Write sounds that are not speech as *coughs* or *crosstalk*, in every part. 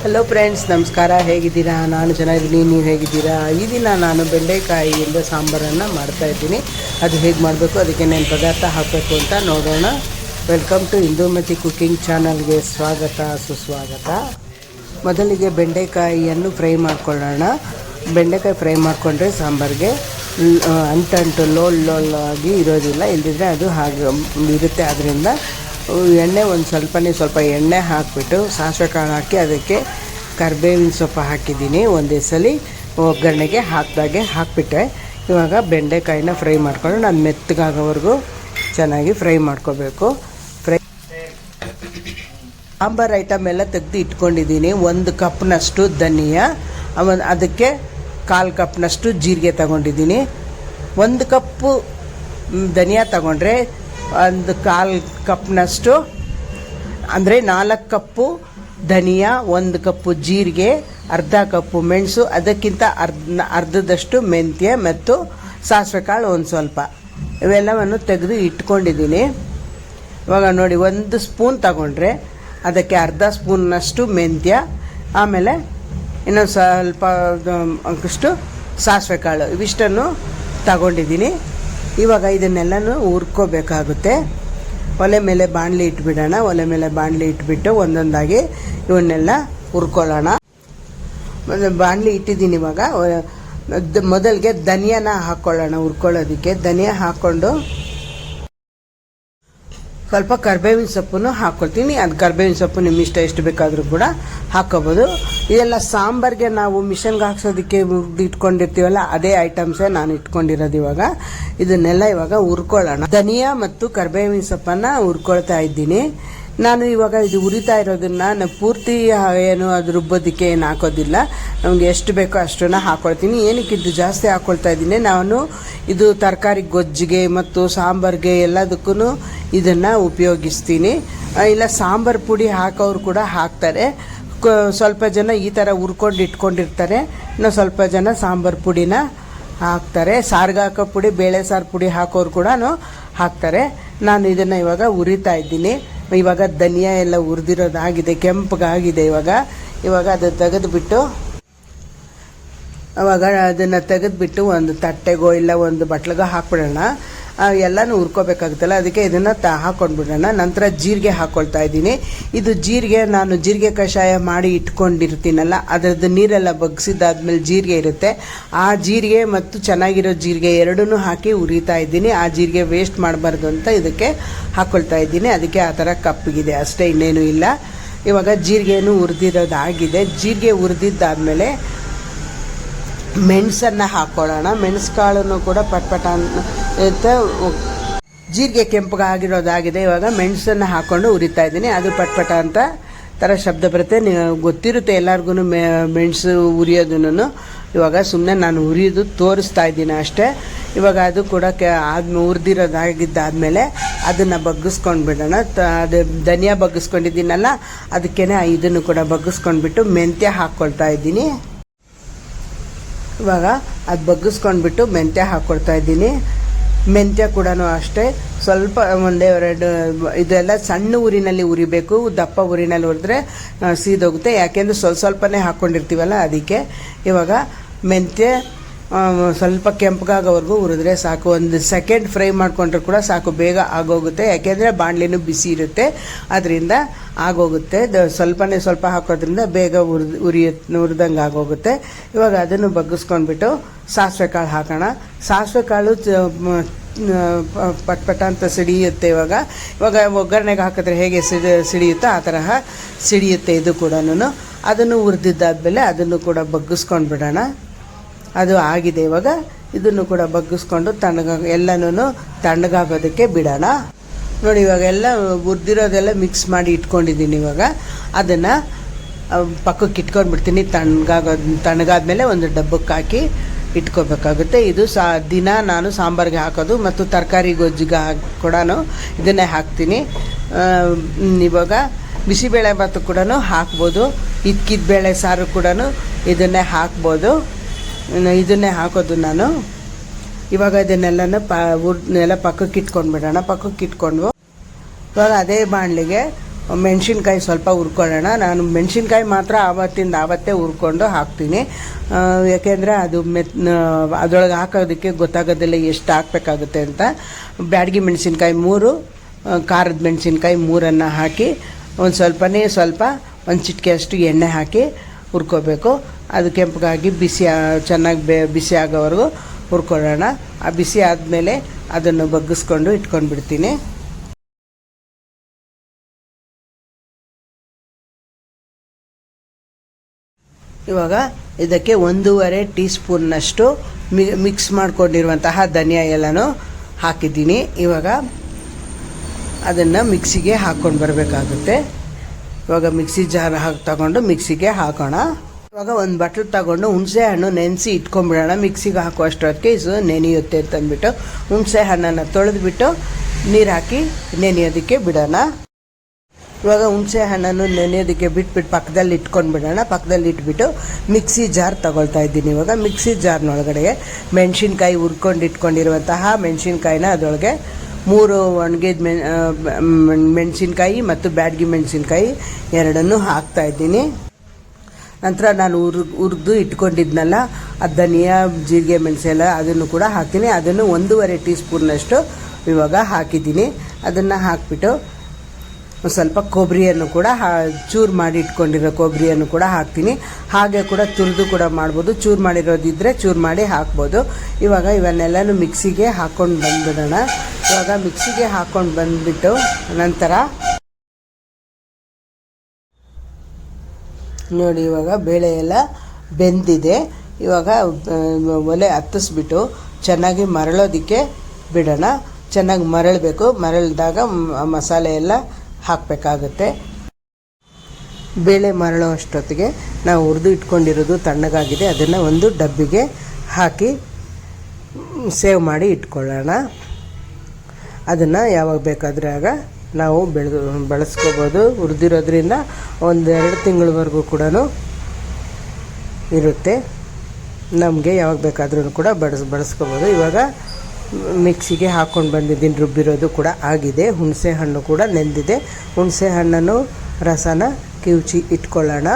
Hello friends ನಮಸ್ಕಾರ. ಹೇಗಿದ್ದೀರಾ? ನಾನು ಚೆನ್ನಾಗಿದ್ದೀನಿ. ನೀವು ಹೇಗಿದ್ದೀರಾ? ಈ ದಿನ ನಾನು ಬೆಂಡೆಕಾಯಿಯಿಂದ ಸಾಂಬಾರನ್ನು ಮಾಡ್ತಾ ಇದ್ದೀನಿ. ಅದು ಹೇಗೆ ಮಾಡಬೇಕು? ಅದಕ್ಕೆ ನಾನು ಪದಾರ್ಥ ಹಾಕಬೇಕು ಅಂತ ನೋಡೋಣ. ವೆಲ್ಕಮ್ ಟು ಇಂದುಮತಿ ಕುಕ್ಕಿಂಗ್ ಚಾನಲ್ಗೆ ಸ್ವಾಗತ, ಸುಸ್ವಾಗತ. ಮೊದಲಿಗೆ ಬೆಂಡೆಕಾಯಿಯನ್ನು ಫ್ರೈ ಮಾಡ್ಕೊಳ್ಳೋಣ. ಬೆಂಡೆಕಾಯಿ ಫ್ರೈ ಮಾಡಿಕೊಂಡ್ರೆ ಸಾಂಬಾರಿಗೆ ಅಂಟಂಟು, ಲೋಲ್ ಲೋಲ್ ಆಗಿ ಇರೋದಿಲ್ಲ. ಇಲ್ಲದಿದ್ದರೆ ಅದು ಹಾಗೆ ಇರುತ್ತೆ. ಅದರಿಂದ ಎಣ್ಣೆ ಒಂದು ಸ್ವಲ್ಪನೇ ಸ್ವಲ್ಪ ಎಣ್ಣೆ ಹಾಕಿಬಿಟ್ಟು ಸಾಸಿವೆ ಕಾಳು ಹಾಕಿ ಅದಕ್ಕೆ ಕರ್ಬೇವಿನ ಸೊಪ್ಪು ಹಾಕಿದ್ದೀನಿ ಒಂದೇ ಸಲ. ಒಗ್ಗರಣೆಗೆ ಹಾಕಿದಾಗೆ ಹಾಕಿಬಿಟ್ಟೆ. ಇವಾಗ ಬೆಂಡೆಕಾಯಿನ ಫ್ರೈ ಮಾಡ್ಕೊಂಡು ನಾನು ಮೆತ್ತಗಾಗೋವರೆಗೂ ಚೆನ್ನಾಗಿ ಫ್ರೈ ಮಾಡ್ಕೋಬೇಕು. ಫ್ರೈ ಸಾಂಬಾರು ಐಟಮ್ ಎಲ್ಲ ತೆಗೆದು ಇಟ್ಕೊಂಡಿದ್ದೀನಿ. ಒಂದು ಕಪ್ನಷ್ಟು ಧನಿಯಾ ಒಂದು ಅದಕ್ಕೆ ಕಾಲು ಕಪ್ನಷ್ಟು ಜೀರಿಗೆ ತಗೊಂಡಿದ್ದೀನಿ. ಒಂದು ಕಪ್ಪು ಧನಿಯಾ ತಗೊಂಡ್ರೆ ಒಂದು ಕಾಲು ಕಪ್ನಷ್ಟು. ಅಂದರೆ ನಾಲ್ಕು ಕಪ್ಪು ಧನಿಯಾ, ಒಂದು ಕಪ್ಪು ಜೀರಿಗೆ, ಅರ್ಧ ಕಪ್ಪು ಮೆಣಸು, ಅದಕ್ಕಿಂತ ಅರ್ಧ, ಅರ್ಧದಷ್ಟು ಮೆಂತ್ಯ ಮತ್ತು ಸಾಸಿವೆ ಕಾಳು ಒಂದು ಸ್ವಲ್ಪ. ಇವೆಲ್ಲವನ್ನು ತೆಗೆದು ಇಟ್ಕೊಂಡಿದ್ದೀನಿ. ಇವಾಗ ನೋಡಿ, ಒಂದು ಸ್ಪೂನ್ ತಗೊಂಡ್ರೆ ಅದಕ್ಕೆ ಅರ್ಧ ಸ್ಪೂನ್ನಷ್ಟು ಮೆಂತ್ಯ, ಆಮೇಲೆ ಇನ್ನೊಂದು ಸ್ವಲ್ಪ ಅಷ್ಟು ಸಾಸಿವೆ ಕಾಳು. ಇವಿಷ್ಟನ್ನು ತಗೊಂಡಿದ್ದೀನಿ. ಇವಾಗ ಇದನ್ನೆಲ್ಲನೂ ಹುರ್ಕೋಬೇಕಾಗುತ್ತೆ ಒಲೆ ಮೇಲೆ ಬಾಣಲಿ ಇಟ್ಬಿಡೋಣ, ಒಲೆ ಮೇಲೆ ಬಾಣಲಿ ಇಟ್ಬಿಟ್ಟು ಒಂದೊಂದಾಗಿ ಇವನ್ನೆಲ್ಲ ಹುರ್ಕೊಳ್ಳೋಣ. ಬಾಣಲಿ ಇಟ್ಟಿದ್ದೀನಿ ಇವಾಗ. ಮೊದಲಿಗೆ ಧನಿಯಾನ ಹಾಕ್ಕೊಳ್ಳೋಣ ಹುರ್ಕೊಳ್ಳೋದಕ್ಕೆ. ಧನಿಯಾ ಹಾಕ್ಕೊಂಡು ಸ್ವಲ್ಪ ಕರ್ಬೇವಿನ ಸೊಪ್ಪನ್ನು ಹಾಕ್ಕೊಳ್ತೀನಿ ಅದು ಕರ್ಬೇವಿನ ಸೊಪ್ಪು ನಿಮ್ಮ ಇಷ್ಟ ಎಷ್ಟು ಬೇಕಾದರೂ ಕೂಡ ಹಾಕೋಬೋದು. ಇದೆಲ್ಲ ಸಾಂಬಾರಿಗೆ ನಾವು ಮಿಷನ್ಗೆ ಹಾಕ್ಸೋದಕ್ಕೆ ಇಟ್ಕೊಂಡಿರ್ತೀವಲ್ಲ, ಅದೇ ಐಟಮ್ಸೇ ನಾನು ಇಟ್ಕೊಂಡಿರೋದು ಇವಾಗ. ಇದನ್ನೆಲ್ಲ ಇವಾಗ ಹುರ್ಕೊಳ್ಳೋಣ. ಧನಿಯಾ ಮತ್ತು ಕರ್ಬೇವಿನ ಸೊಪ್ಪನ್ನು ಹುರ್ಕೊಳ್ತಾ ಇದ್ದೀನಿ. ನಾನು ಇವಾಗ ಇದು ಉರಿತಾ ಇರೋದನ್ನ ನಾನು ಪೂರ್ತಿ ಏನು ಅದು ರುಬ್ಬೋದಕ್ಕೆ ಏನು ಹಾಕೋದಿಲ್ಲ. ನಮ್ಗೆ ಎಷ್ಟು ಬೇಕೋ ಅಷ್ಟನ್ನು ಹಾಕೊಳ್ತೀನಿ. ಏನಕ್ಕೆ ಇದು ಜಾಸ್ತಿ ಹಾಕ್ಕೊಳ್ತಾ ಇದ್ದೀನಿ, ನಾನು ಇದು ತರಕಾರಿ ಗೊಜ್ಜಿಗೆ ಮತ್ತು ಸಾಂಬಾರ್ಗೆ ಎಲ್ಲದಕ್ಕೂ ಇದನ್ನು ಉಪಯೋಗಿಸ್ತೀನಿ. ಇಲ್ಲ ಸಾಂಬಾರು ಪುಡಿ ಹಾಕೋರು ಕೂಡ ಹಾಕ್ತಾರೆ. ಸ್ವಲ್ಪ ಜನ ಈ ಥರ ಹುರ್ಕೊಂಡು ಇಟ್ಕೊಂಡಿರ್ತಾರೆ. ಇನ್ನು ಸ್ವಲ್ಪ ಜನ ಸಾಂಬಾರು ಪುಡಿನ ಹಾಕ್ತಾರೆ. ಸಾರಿಗೆ ಹಾಕೋ ಪುಡಿ ಬೇಳೆ ಸಾರು ಪುಡಿ ಹಾಕೋರು ಕೂಡ ಹಾಕ್ತಾರೆ. ನಾನು ಇದನ್ನು ಇವಾಗ ಉರಿತಾ ಇದ್ದೀನಿ. ಇವಾಗ ಧನಿಯಾ ಎಲ್ಲ ಉರಿದಿರೋದಾಗಿದೆ ಕೆಂಪಗಾಗಿದೆ ಇವಾಗ. ಇವಾಗ ಅದು ತೆಗೆದುಬಿಟ್ಟು, ಅವಾಗ ಅದನ್ನು ತೆಗೆದುಬಿಟ್ಟು ಒಂದು ತಟ್ಟೆಗೋ ಇಲ್ಲ ಒಂದು ಬಟ್ಲಿಗೋ ಹಾಕ್ಬಿಡೋಣ. ಎಲ್ಲನೂ ಹುರ್ಕೋಬೇಕಾಗುತ್ತಲ್ಲ, ಅದಕ್ಕೆ ಇದನ್ನು ತ ಹಾಕ್ಕೊಂಡ್ಬಿಡೋಣ ನಂತರ ಜೀರಿಗೆ ಹಾಕ್ಕೊಳ್ತಾ ಇದ್ದೀನಿ. ಇದು ಜೀರಿಗೆ ನಾನು ಜೀರಿಗೆ ಕಷಾಯ ಮಾಡಿ ಇಟ್ಕೊಂಡಿರ್ತೀನಲ್ಲ, ಅದರದ್ದು ನೀರೆಲ್ಲ ಬಗ್ಸಿದಾದ್ಮೇಲೆ ಜೀರಿಗೆ ಇರುತ್ತೆ. ಆ ಜೀರಿಗೆ ಮತ್ತು ಚೆನ್ನಾಗಿರೋ ಜೀರಿಗೆ ಎರಡನ್ನೂ ಹಾಕಿ ಉರಿತಾ ಇದ್ದೀನಿ. ಆ ಜೀರಿಗೆ ವೇಸ್ಟ್ ಮಾಡಬಾರ್ದು ಅಂತ ಇದಕ್ಕೆ ಹಾಕ್ಕೊಳ್ತಾ ಇದ್ದೀನಿ. ಅದಕ್ಕೆ ಆ ಥರ ಕಪ್ಪಿಗಿದೆ. ಅಷ್ಟೇ ಇನ್ನೇನು ಇಲ್ಲ. ಇವಾಗ ಜೀರಿಗೆನೂ ಹುರಿದಿರೋದಾಗಿದೆ. ಜೀರಿಗೆ ಹುರಿದಿದ್ದಾದಮೇಲೆ ಮೆಣಸನ್ನು ಹಾಕ್ಕೊಳ್ಳೋಣ ಮೆಣಸು ಕಾಳನ್ನು ಕೂಡ ಪಟ್ಪಟ ಅಂತ ಜೀರಿಗೆ ಕೆಂಪಗಾಗಿರೋದಾಗಿದೆ ಇವಾಗ ಮೆಣಸನ್ನು ಹಾಕ್ಕೊಂಡು ಉರಿತಾ ಇದ್ದೀನಿ. ಅದು ಪಟ್ಪಟ ಅಂತ ಥರ ಶಬ್ದ ಬರುತ್ತೆ. ಗೊತ್ತಿರುತ್ತೆ ಎಲ್ಲರಿಗೂ ಮೆಣಸು ಉರಿಯೋದನ್ನು. ಇವಾಗ ಸುಮ್ಮನೆ ನಾನು ಉರಿಯೋದು ತೋರಿಸ್ತಾ ಇದ್ದೀನಿ ಅಷ್ಟೇ. ಇವಾಗ ಅದು ಕೂಡ ಕೆ ಆದ್ಮೇಲೆ ಉರಿದಿರೋದಾಗಿದ್ದಾದಮೇಲೆ ಅದನ್ನು ಬಗ್ಗಿಸ್ಕೊಂಡು ಬಿಡೋಣ ತ, ಅದು ಧನಿಯಾ ಬಗ್ಗಿಸ್ಕೊಂಡಿದ್ದೀನಲ್ಲ ಅದಕ್ಕೇ ಇದನ್ನು ಕೂಡ ಬಗ್ಗಿಸ್ಕೊಂಡ್ಬಿಟ್ಟು ಮೆಂತ್ಯ ಹಾಕ್ಕೊಳ್ತಾ ಇದ್ದೀನಿ. ಇವಾಗ ಅದು ಬಗ್ಗಿಸ್ಕೊಂಡ್ಬಿಟ್ಟು ಮೆಂತ್ಯ ಹಾಕ್ಕೊಡ್ತಾ ಇದ್ದೀನಿ. ಮೆಂತ್ಯ ಕೂಡ ಅಷ್ಟೇ. ಸ್ವಲ್ಪ ಒಂದೇ ಎರಡು ಇದೆಲ್ಲ ಸಣ್ಣ ಊರಿನಲ್ಲಿ ಉರಿಬೇಕು. ದಪ್ಪ ಊರಿನಲ್ಲಿ ಹುರಿದ್ರೆ ಆ, ಸೀದೋಗುತ್ತೆ. ಯಾಕೆಂದ್ರೆ ಸ್ವಲ್ಪ ಸ್ವಲ್ಪನೇ ಹಾಕ್ಕೊಂಡಿರ್ತೀವಲ್ಲ ಅದಕ್ಕೆ. ಇವಾಗ ಮೆಂತ್ಯ ಸ್ವಲ್ಪ ಕೆಂಪಗಾಗೋವರೆಗೂ ಹುರಿದ್ರೆ ಸಾಕು. ಒಂದು ಸೆಕೆಂಡ್ ಫ್ರೈ ಮಾಡಿಕೊಂಡ್ರೆ ಕೂಡ ಸಾಕು. ಬೇಗ ಆಗೋಗುತ್ತೆ. ಯಾಕೆಂದರೆ ಬಾಣಲಿನೂ ಬಿಸಿ ಇರುತ್ತೆ. ಅದರಿಂದ ಆಗೋಗುತ್ತೆ. ದ- ಸ್ವಲ್ಪನೇ ಸ್ವಲ್ಪ ಹಾಕೋದ್ರಿಂದ ಬೇಗ ಉರಿದು, ಉರಿಯ ಹುರಿದಂಗೆ ಆಗೋಗುತ್ತೆ. ಇವಾಗ ಅದನ್ನು ಬಗ್ಗಿಸ್ಕೊಂಡ್ಬಿಟ್ಟು ಸಾಸಿವೆ ಕಾಳು ಹಾಕೋಣ. ಸಾಸಿವೆ ಕಾಳು ಪಟ್ ಪಟ ಅಂತ ಸಿಡಿಯುತ್ತೆ ಇವಾಗ. ಇವಾಗ ಒಗ್ಗರಣೆಗೆ ಹಾಕಿದ್ರೆ ಹೇಗೆ ಸಿಡಿ, ಸಿಡಿಯುತ್ತೋ ಆ ತರಹ ಸಿಡಿಯುತ್ತೆ ಇದು ಕೂಡ ಅದನ್ನು ಹುರಿದಿದ್ದಾದ್ಮೇಲೆ ಅದನ್ನು ಕೂಡ ಬಗ್ಗಿಸ್ಕೊಂಡು ಬಿಡೋಣ ಅದು ಆಗಿದೆ ಇವಾಗ. ಇದನ್ನು ಕೂಡ ಬಗ್ಗಿಸ್ಕೊಂಡು ತಣ್ಣಗ ಎಲ್ಲನೂ ತಣ್ಣಗಾಗೋದಕ್ಕೆ ಬಿಡೋಣ. ನೋಡಿ, ಇವಾಗ ಎಲ್ಲ ಹುರಿದಿರೋದೆಲ್ಲ ಮಿಕ್ಸ್ ಮಾಡಿ ಇಟ್ಕೊಂಡಿದ್ದೀನಿ ಇವಾಗ. ಅದನ್ನು ಪಕ್ಕಕ್ಕೆ ಇಟ್ಕೊಂಡ್ಬಿಡ್ತೀನಿ. ತಣ್ಣಗಾಗೋ ತಣ್ಣಗಾದ್ಮೇಲೆ ಒಂದು ಡಬ್ಬಕ್ಕೆ ಹಾಕಿ ಇಟ್ಕೋಬೇಕಾಗುತ್ತೆ. ಇದು ಸಾ, ದಿನ ನಾನು ಸಾಂಬಾರಿಗೆ ಹಾಕೋದು ಮತ್ತು ತರಕಾರಿ ಗೊಜ್ಜಿಗೆ ಕೂಡ ಇದನ್ನೇ ಹಾಕ್ತೀನಿ. ಇವಾಗ ಬಿಸಿಬೇಳೆ ಭಾತು ಕೂಡ ಹಾಕ್ಬೋದು. ಇದ್ಕಿದ ಬೇಳೆ ಸಾರು ಕೂಡ ಇದನ್ನೇ ಹಾಕ್ಬೋದು. ಇದನ್ನೇ ಹಾಕೋದು ನಾನು. ಇವಾಗ ಇದನ್ನೆಲ್ಲನೂ ಪ ಉರ್ನೆಲ್ಲ ಪಕ್ಕಕ್ಕೆ ಇಟ್ಕೊಂಡ್ಬಿಡೋಣ, ಪಕ್ಕಕ್ಕೆ ಇಟ್ಕೊಂಡು. ಇವಾಗ ಅದೇ ಬಾಣಲಿಗೆ ಮೆಣಸಿನ್ಕಾಯಿ ಸ್ವಲ್ಪ ಹುರ್ಕೊಳ್ಳೋಣ. ನಾನು ಮೆಣಸಿನ್ಕಾಯಿ ಮಾತ್ರ ಆವತ್ತಿಂದ ಆವತ್ತೇ ಹುರ್ಕೊಂಡು ಹಾಕ್ತೀನಿ. ಯಾಕೆಂದರೆ ಅದು ಮೆತ್ ಅದರೊಳಗೆ ಹಾಕೋದಕ್ಕೆ ಗೊತ್ತಾಗೋದಿಲ್ಲ ಎಷ್ಟು ಹಾಕಬೇಕಾಗುತ್ತೆ ಅಂತ. ಬ್ಯಾಡಗಿ ಮೆಣಸಿನ್ಕಾಯಿ ಮೂರು ಖಾರದ ಮೆಣಸಿನ್ಕಾಯಿ ಮೂರನ್ನು ಹಾಕಿ, ಒಂದು ಸ್ವಲ್ಪನೇ ಸ್ವಲ್ಪ, ಒಂದು ಚಿಟಿಕೆ ಅಷ್ಟು ಎಣ್ಣೆ ಹಾಕಿ ಹುರ್ಕೋಬೇಕು. ಅದು ಕೆಂಪಗಾಗಿ ಬಿಸಿ ಚೆನ್ನಾಗಿ ಬೇ, ಬಿಸಿ ಆಗೋವರೆಗೂ ಹುರ್ಕೊಳ್ಳೋಣ. ಆ ಬಿಸಿ ಆದಮೇಲೆ ಅದನ್ನು ಬಗ್ಗಿಸ್ಕೊಂಡು ಇಟ್ಕೊಂಡು ಬಿಡ್ತೀನಿ ಇವಾಗ ಇದಕ್ಕೆ ಒಂದೂವರೆ ಟೀ ಸ್ಪೂನ್ನಷ್ಟು ಮಿ, ಮಿಕ್ಸ್ ಮಾಡ್ಕೊಂಡಿರುವಂತಹ ಧನಿಯಾ ಎಲ್ಲನೂ ಹಾಕಿದ್ದೀನಿ. ಇವಾಗ ಅದನ್ನು ಮಿಕ್ಸಿಗೆ ಹಾಕ್ಕೊಂಡು ಬರಬೇಕಾಗುತ್ತೆ. ಇವಾಗ ಮಿಕ್ಸಿ ಜಾರ್ ಹಾಕಿ, ತಗೊಂಡು ಮಿಕ್ಸಿಗೆ ಹಾಕೋಣ. ಇವಾಗ ಒಂದು ಬಟ್ಲು ತಗೊಂಡು ಹುಣಸೆ ಹಣ್ಣು ನೆನೆಸಿ ಇಟ್ಕೊಂಡ್ಬಿಡೋಣ. ಮಿಕ್ಸಿಗೆ ಹಾಕೋ ಅಷ್ಟೊತ್ತಿಗೆ ಇದು ನೆನೆಯುತ್ತೆ ಅಂತಂದ್ಬಿಟ್ಟು ಹುಣಸೆ ಹಣ್ಣನ್ನು ತೊಳೆದ್ಬಿಟ್ಟು ನೀರು ಹಾಕಿ ನೆನೆಯೋದಕ್ಕೆ ಬಿಡೋಣ. ಇವಾಗ ಹುಣಸೆ ಹಣ್ಣನ್ನು ನೆನೆಯೋದಕ್ಕೆ ಬಿಟ್ಬಿಟ್ಟು ಪಕ್ಕದಲ್ಲಿ ಇಟ್ಕೊಂಡು ಬಿಡೋಣ ಪಕ್ಕದಲ್ಲಿ ಇಟ್ಬಿಟ್ಟು ಮಿಕ್ಸಿ ಜಾರ್ ತಗೊಳ್ತಾ ಇದ್ದೀನಿ. ಇವಾಗ ಮಿಕ್ಸಿ ಜಾರ್ನೊಳಗಡೆ ಮೆಣಸಿನ್ಕಾಯಿ ಹುರ್ಕೊಂಡು ಇಟ್ಕೊಂಡಿರುವಂತಹ ಮೆಣಸಿನ್ಕಾಯಿನ ಅದರೊಳಗೆ ಮೂರು ಒಣಗಿದ ಮೆಣ್ ಮೆಣಸಿನ್ಕಾಯಿ ಮತ್ತು ಬ್ಯಾಡಗಿ ಮೆಣಸಿನ್ಕಾಯಿ ಎರಡನ್ನೂ ಹಾಕ್ತಾ ಇದ್ದೀನಿ. ನಂತರ ನಾನು ಉರ್ ಹುರಿದು ಇಟ್ಕೊಂಡಿದ್ನಲ್ಲ ಧನಿಯಾ, ಜೀರಿಗೆ ಮೆಣಸೆಲ್ಲ ಅದನ್ನು ಕೂಡ ಹಾಕ್ತೀನಿ. ಅದನ್ನು ಒಂದೂವರೆ ಟೀ ಸ್ಪೂನ್ನಷ್ಟು ಇವಾಗ ಹಾಕಿದ್ದೀನಿ. ಅದನ್ನು ಹಾಕ್ಬಿಟ್ಟು ಸ್ವಲ್ಪ ಕೊಬ್ಬರಿಯನ್ನು ಕೂಡ ಚೂರು ಮಾಡಿ ಇಟ್ಕೊಂಡಿರೋ ಕೊಬ್ಬರಿಯನ್ನು ಕೂಡ ಹಾಕ್ತೀನಿ. ಹಾಗೆ ಕೂಡ ತುರಿದು ಕೂಡ ಮಾಡ್ಬೋದು. ಚೂರು ಮಾಡಿರೋದಿದ್ದರೆ ಚೂರು ಮಾಡಿ ಹಾಕ್ಬೋದು. ಇವಾಗ ಇವನ್ನೆಲ್ಲನೂ ಮಿಕ್ಸಿಗೆ ಹಾಕ್ಕೊಂಡು ಬಂದ್ಬಿಡೋಣ. ಇವಾಗ ಮಿಕ್ಸಿಗೆ ಹಾಕ್ಕೊಂಡು ಬಂದ್ಬಿಟ್ಟು ನಂತರ ನೋಡಿ ಇವಾಗ ಬೇಳೆ ಎಲ್ಲ ಬೆಂದಿದೆ. ಇವಾಗ ಒಲೆ ಹತ್ತಿಸ್ಬಿಟ್ಟು ಚೆನ್ನಾಗಿ ಮರಳೋದಕ್ಕೆ ಬಿಡೋಣ. ಚೆನ್ನಾಗಿ ಮರಳಬೇಕು. ಮರಳಿದಾಗ ಮಸಾಲೆ ಎಲ್ಲ ಹಾಕಬೇಕಾಗುತ್ತೆ. ಬೇಳೆ ಮರಳೋ ಅಷ್ಟೊತ್ತಿಗೆ ನಾವು ಹುರಿದು ಇಟ್ಕೊಂಡಿರೋದು ತಣ್ಣಗಾಗಿದೆ. ಅದನ್ನು ಒಂದು ಡಬ್ಬಿಗೆ ಹಾಕಿ ಸೇವ್ ಮಾಡಿ ಇಟ್ಕೊಳ್ಳೋಣ. ಅದನ್ನು ಯಾವಾಗ ಬೇಕಾದರೆ ಆಗ ನಾವು ಬೆಳೆದು ಬಳಸ್ಕೋಬೋದು. ಹುರಿದಿರೋದ್ರಿಂದ ಒಂದು ಎರಡು ತಿಂಗಳವರೆಗೂ ಕೂಡ ಇರುತ್ತೆ. ನಮಗೆ ಯಾವಾಗ ಬೇಕಾದ್ರೂ ಕೂಡ ಬಳಸ್ ಬಳಸ್ಕೋಬೋದು. ಇವಾಗ ಮಿಕ್ಸಿಗೆ ಹಾಕ್ಕೊಂಡು ಬಂದಿದ್ದೀನಿ, ರುಬ್ಬಿರೋದು ಕೂಡ ಆಗಿದೆ. ಹುಣಸೆ ಹಣ್ಣು ಕೂಡ ನೆಂದಿದೆ. ಹುಣಸೆ ಹಣ್ಣನ್ನು ರಸನ ಕಿವುಚಿ ಇಟ್ಕೊಳ್ಳೋಣ.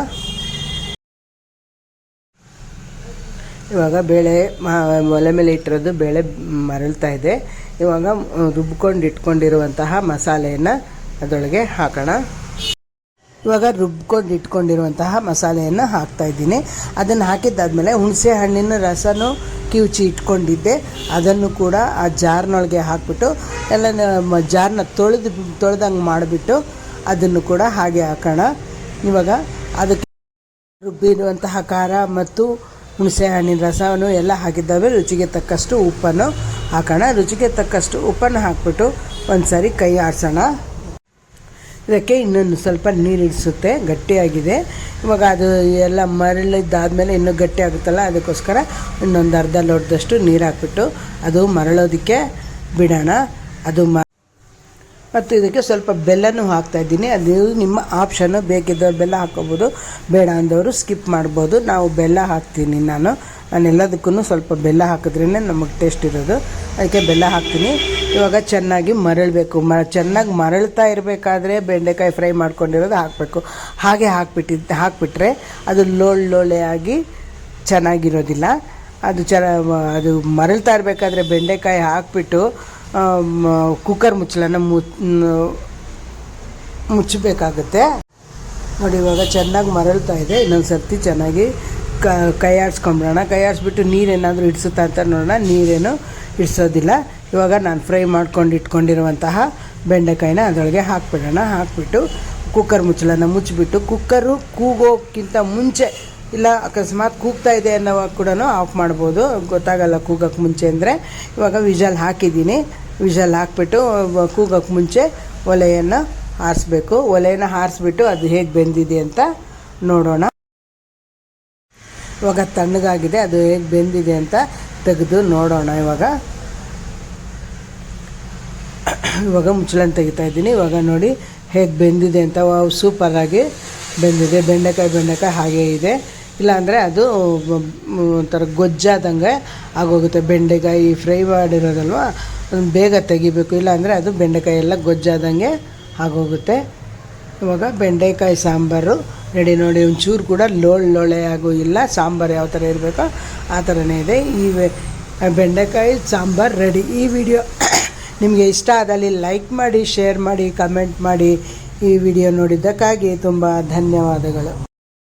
ಇವಾಗ ಬೇಳೆ ಒಲೆ ಮೇಲೆ ಇಟ್ಟಿರೋದು ಬೇಳೆ ಮರಳ್ತಾ ಇದೆ. ಇವಾಗ ರುಬ್ಕೊಂಡು ಇಟ್ಕೊಂಡಿರುವಂತಹ ಮಸಾಲೆಯನ್ನು ಅದರೊಳಗೆ ಹಾಕೋಣ. ಇವಾಗ ರುಬ್ಕೊಂಡು ಇಟ್ಕೊಂಡಿರುವಂತಹ ಮಸಾಲೆಯನ್ನು ಹಾಕ್ತಾ ಇದ್ದೀನಿ. ಅದನ್ನು ಹಾಕಿದ್ದಾದಮೇಲೆ ಹುಣಸೆ ಹಣ್ಣಿನ ರಸನೂ ಕಿವುಚಿ ಇಟ್ಕೊಂಡಿದ್ದೆ. ಅದನ್ನು ಕೂಡ ಆ ಜಾರ್ನೊಳಗೆ ಹಾಕ್ಬಿಟ್ಟು ಎಲ್ಲ ಜಾರ್ನ ತೊಳೆದು ತೊಳೆದಂಗೆ ಮಾಡಿಬಿಟ್ಟು ಅದನ್ನು ಕೂಡ ಹಾಗೆ ಹಾಕೋಣ. ಇವಾಗ ಅದಕ್ಕೆ ರುಬ್ಬಿರುವಂತಹ ಖಾರ ಮತ್ತು ಹುಣಸೆ ಹಣ್ಣಿನ ರಸವನ್ನು ಎಲ್ಲ ಹಾಕಿದ್ದಾವೆ. ರುಚಿಗೆ ತಕ್ಕಷ್ಟು ಉಪ್ಪನ್ನು ಹಾಕೋಣ. ರುಚಿಗೆ ತಕ್ಕಷ್ಟು ಉಪ್ಪನ್ನು ಹಾಕ್ಬಿಟ್ಟು ಒಂದು ಸಾರಿ ಕೈ ಆಡಿಸೋಣ ಇದಕ್ಕೆ ಇನ್ನೊಂದು ಸ್ವಲ್ಪ ನೀರು ಇಡಿಸುತ್ತೆ ಗಟ್ಟಿಯಾಗಿದೆ. ಇವಾಗ ಅದು ಎಲ್ಲ ಮರಳಿದ್ದಾದಮೇಲೆ ಇನ್ನೂ ಗಟ್ಟಿ ಆಗುತ್ತಲ್ಲ, ಅದಕ್ಕೋಸ್ಕರ ಇನ್ನೊಂದು ಅರ್ಧ ಲೋಟದಷ್ಟು ನೀರು ಹಾಕ್ಬಿಟ್ಟು ಅದು ಮರಳೋದಕ್ಕೆ ಬಿಡೋಣ. ಅದು ಮ ಮತ್ತು ಇದಕ್ಕೆ ಸ್ವಲ್ಪ ಬೆಲ್ಲನೂ ಹಾಕ್ತಾ ಇದ್ದೀನಿ. ಅದು ನಿಮ್ಮ ಆಪ್ಷನ್ನು ಬೇಕಿದ್ದವ್ರು ಬೆಲ್ಲ ಹಾಕ್ಕೋಬೋದು ಬೇಡ ಅಂದವರು ಸ್ಕಿಪ್ ಮಾಡ್ಬೋದು. ನಾವು ಬೆಲ್ಲ ಹಾಕ್ತೀನಿ ನಾನು. ನಾನು ಸ್ವಲ್ಪ ಬೆಲ್ಲ ಹಾಕಿದ್ರೇ ನಮಗೆ ಟೇಸ್ಟ್ ಇರೋದು. ಅದಕ್ಕೆ ಬೆಲ್ಲ ಹಾಕ್ತೀನಿ. ಇವಾಗ ಚೆನ್ನಾಗಿ ಮರಳಬೇಕು. ಮ, ಚೆನ್ನಾಗಿ ಮರಳ್ತಾ ಇರಬೇಕಾದ್ರೆ ಬೆಂಡೆಕಾಯಿ ಫ್ರೈ ಮಾಡ್ಕೊಂಡಿರೋದು ಹಾಕಬೇಕು. ಹಾಗೆ ಹಾಕ್ಬಿಟ್ಟಿದ್ದು ಹಾಕಿಬಿಟ್ರೆ ಅದು ಲೋಳ್ ಲೋಳೆ ಆಗಿ ಚೆನ್ನಾಗಿರೋದಿಲ್ಲ. ಅದು ಚ ಅದು ಮರಳ್ತಾ ಇರಬೇಕಾದ್ರೆ ಬೆಂಡೆಕಾಯಿ ಹಾಕಿಬಿಟ್ಟು ಕುಕ್ಕರ್ ಮುಚ್ಚಲನ್ನ ಮುಚ್ಚಬೇಕಾಗುತ್ತೆ. ನೋಡಿ, ಇವಾಗ ಚೆನ್ನಾಗಿ ಮರಳ್ತಾ ಇದೆ. ಇನ್ನೊಂದು ಸರ್ತಿ ಚೆನ್ನಾಗಿ ಕ ಕೈ ಆಡಿಸ್ಕೊಂಬಿಡೋಣ ಕೈ ಆಡಿಸ್ಬಿಟ್ಟು ನೀರೇನಾದರೂ ಇಡ್ಸುತ್ತಾ ಅಂತ ನೋಡೋಣ. ನೀರೇನು ಇಡ್ಸೋದಿಲ್ಲ. ಇವಾಗ ನಾನು ಫ್ರೈ ಮಾಡ್ಕೊಂಡು ಇಟ್ಕೊಂಡಿರುವಂತಹ ಬೆಂಡೆಕಾಯಿನ ಅದರೊಳಗೆ ಹಾಕ್ಬಿಡೋಣ. ಹಾಕ್ಬಿಟ್ಟು ಕುಕ್ಕರ್ ಮುಚ್ಚಳನ ಮುಚ್ಚಿಬಿಟ್ಟು ಕುಕ್ಕರು ಕೂಗೋಕ್ಕಿಂತ ಮುಂಚೆ ಇಲ್ಲ, ಅಕಸ್ಮಾತ್ ಕೂಗ್ತಾ ಇದೆ ಅನ್ನೋವಾಗ ಕೂಡ ಆಫ್ ಮಾಡ್ಬೋದು. ಗೊತ್ತಾಗಲ್ಲ ಕೂಗೋಕ್ಕೆ ಮುಂಚೆ ಅಂದರೆ. ಇವಾಗ ವಿಜಲ್ ಹಾಕಿದ್ದೀನಿ. ವಿಜಲ್ ಹಾಕ್ಬಿಟ್ಟು ಕೂಗೋಕ್ಕೆ ಮುಂಚೆ ಒಲೆಯನ್ನು ಆರಿಸ್ಬೇಕು. ಒಲೆಯನ್ನು ಹಾರಿಸ್ಬಿಟ್ಟು ಅದು ಹೇಗೆ ಬೆಂದಿದೆ ಅಂತ ನೋಡೋಣ. ಇವಾಗ ತಣ್ಣಗಾಗಿದೆ, ಅದು ಹೇಗೆ ಬೆಂದಿದೆ ಅಂತ ತೆಗೆದು ನೋಡೋಣ ಇವಾಗ. ಇವಾಗ ಮುಚ್ಚಳನ್ನು ತೆಗಿತಾ ಇದ್ದೀನಿ. ಇವಾಗ ನೋಡಿ ಹೇಗೆ ಬೆಂದಿದೆ ಅಂತ. ಸೂಪರಾಗಿ ಬೆಂದಿದೆ. ಬೆಂಡೆಕಾಯಿ ಬೆಂಡೆಕಾಯಿ ಹಾಗೇ ಇದೆ. ಇಲ್ಲಾಂದರೆ ಅದು, ಒಂಥರ ಗೊಜ್ಜಾದಂಗೆ ಆಗೋಗುತ್ತೆ. ಬೆಂಡೆಕಾಯಿ ಫ್ರೈ ಮಾಡಿರೋದಲ್ವ, ಅದನ್ನು ಬೇಗ ತೆಗಿಬೇಕು. ಇಲ್ಲಾಂದರೆ ಅದು ಬೆಂಡೆಕಾಯಿ ಎಲ್ಲ ಗೊಜ್ಜಾದಂಗೆ ಆಗೋಗುತ್ತೆ. ಇವಾಗ ಬೆಂಡೆಕಾಯಿ ಸಾಂಬಾರು. ರೆಡಿ ನೋಡಿ, ಒಂಚೂರು ಕೂಡ ಲೋಳ್ ಲೋಳೆ ಆಗೋ ಇಲ್ಲ, ಸಾಂಬಾರು ಯಾವ ಥರ ಇರಬೇಕೋ ಆ ಥರನೇ ಇದೆ. ಈ ಬೆಂಡೆಕಾಯಿ ಸಾಂಬಾರು ರೆಡಿ ಈ ವಿಡಿಯೋ *coughs* ನಿಮಗೆ ಇಷ್ಟ ಆದಲ್ಲಿ ಲೈಕ್ ಮಾಡಿ ಶೇರ್ ಮಾಡಿ ಕಮೆಂಟ್ ಮಾಡಿ ಈ ವಿಡಿಯೋ ನೋಡಿದ್ದಕ್ಕಾಗಿ ತುಂಬ ಧನ್ಯವಾದಗಳು.